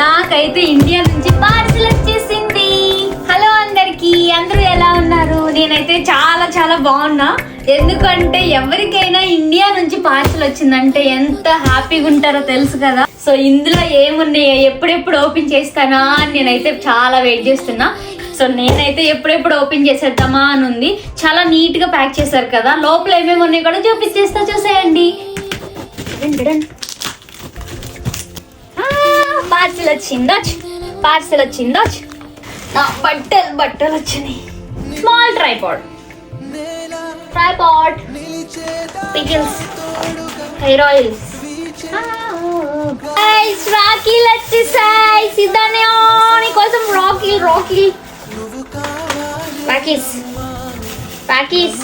నాకైతే ఇండియా నుంచి పార్సిల్ వచ్చేసింది. హలో అందరికి అందరూ ఎలా ఉన్నారు? నేనైతే చాలా చాలా బాగున్నా. ఎందుకంటే ఎవరికైనా ఇండియా నుంచి పార్సిల్ వచ్చిందంటే ఎంత హ్యాపీగా ఉంటారో తెలుసు కదా. సో ఇందులో ఏమున్నాయో ఎప్పుడెప్పుడు ఓపెన్ చేస్తానా అని నేనైతే చాలా వెయిట్ చేస్తున్నా. సో నేనైతే ఎప్పుడెప్పుడు ఓపెన్ చేసేద్దామా అని ఉంది. చాలా నీట్గా ప్యాక్ చేశారు కదా. లోపల ఏమేమి ఉన్నాయో కూడా చూపించేస్తా చూసేయండి. పార్సిల్ వచ్చిందోచ్ పార్సిల్ వచ్చిందోచ్ నా బట్టలు బట్టలు వచ్చినాయి. Small tripod tripod pickles hair oils రాకీలు వచ్చేసాయి సిద్ధాన్ని కోసం రాకీల్ రాకీల్ rakhis rakhis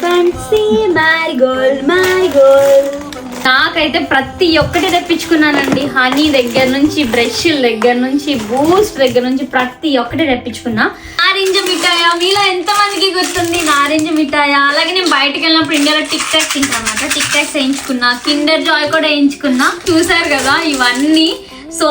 fancy marigold marigold నాకైతే ప్రతి ఒక్కటి తెప్పించుకున్నానండి. హనీ దగ్గర నుంచి బ్రష్ల దగ్గర నుంచి బూస్ట్ దగ్గర నుంచి ప్రతి ఒక్కటి తెప్పించుకున్నా. నారింజ మిఠాయ మీలో ఎంత మందికి గుర్తుంది? నారింజ మిఠాయ. అలాగే నేను బయటకు వెళ్ళినప్పుడు ఇండియాలో టిక్ టాక్స్ తింటాను అనమాట టిక్ టాక్స్ వేయించుకున్నా. కిండర్ జాయ్ కూడా వేయించుకున్నా. చూసారు కదా ఇవన్నీ సో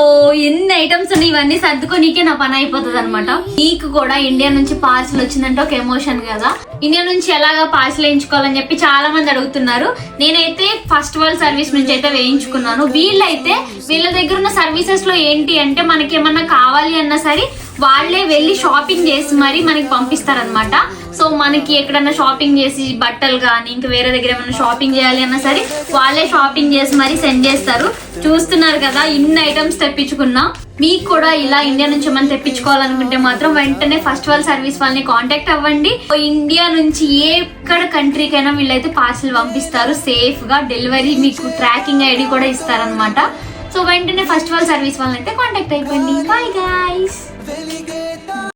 ఎన్ని ఐటమ్స్ ఉన్నాయి ఇవన్నీ సర్దుకోనీకే నా పని అయిపోతుంది అనమాట నీకు కూడా ఇండియా నుంచి పార్సల్ వచ్చిందంటే ఒక ఎమోషన్ కదా. ఇండియా నుంచి ఎలాగా పార్సల్ వేయించుకోవాలని చెప్పి చాలా మంది అడుగుతున్నారు. నేనైతే ఫస్ట్ వరల్డ్ సర్వీస్ నుంచి అయితే వేయించుకున్నాను. వీళ్ళైతే వీళ్ళ దగ్గర ఉన్న సర్వీసెస్లో ఏంటి అంటే మనకి ఏమన్నా కావాలి అన్నా సరే వాళ్ళే వెళ్ళి షాపింగ్ చేసి మరి మనకి పంపిస్తారనమాట సో మనకి ఎక్కడన్నా షాపింగ్ చేసి బట్టలు కానీ ఇంకా వేరే దగ్గర ఏమైనా షాపింగ్ చేయాలి అన్నా సరే వాళ్ళే షాపింగ్ చేసి మరి సెండ్ చేస్తారు. చూస్తున్నారు కదా ఇన్ని ఐటమ్స్ తెప్పించుకున్నా. మీకు కూడా ఇలా ఇండియా నుంచి ఏమైనా తెప్పించుకోవాలనుకుంటే మాత్రం వెంటనే ఫస్ట్ వాళ్ళ సర్వీస్ వాళ్ళని కాంటాక్ట్ అవ్వండి. ఇండియా నుంచి ఏ ఎక్కడ కంట్రీకైనా వీళ్ళైతే పార్సిల్ పంపిస్తారు. సేఫ్గా డెలివరీ మీకు ట్రాకింగ్ ఐడి కూడా ఇస్తారనమాట సో వెంటనే ఫస్ట్ వాళ్ళ సర్వీస్ వాళ్ళని అయితే కాంటాక్ట్ అయిపోయింది బాయ్ గాయస్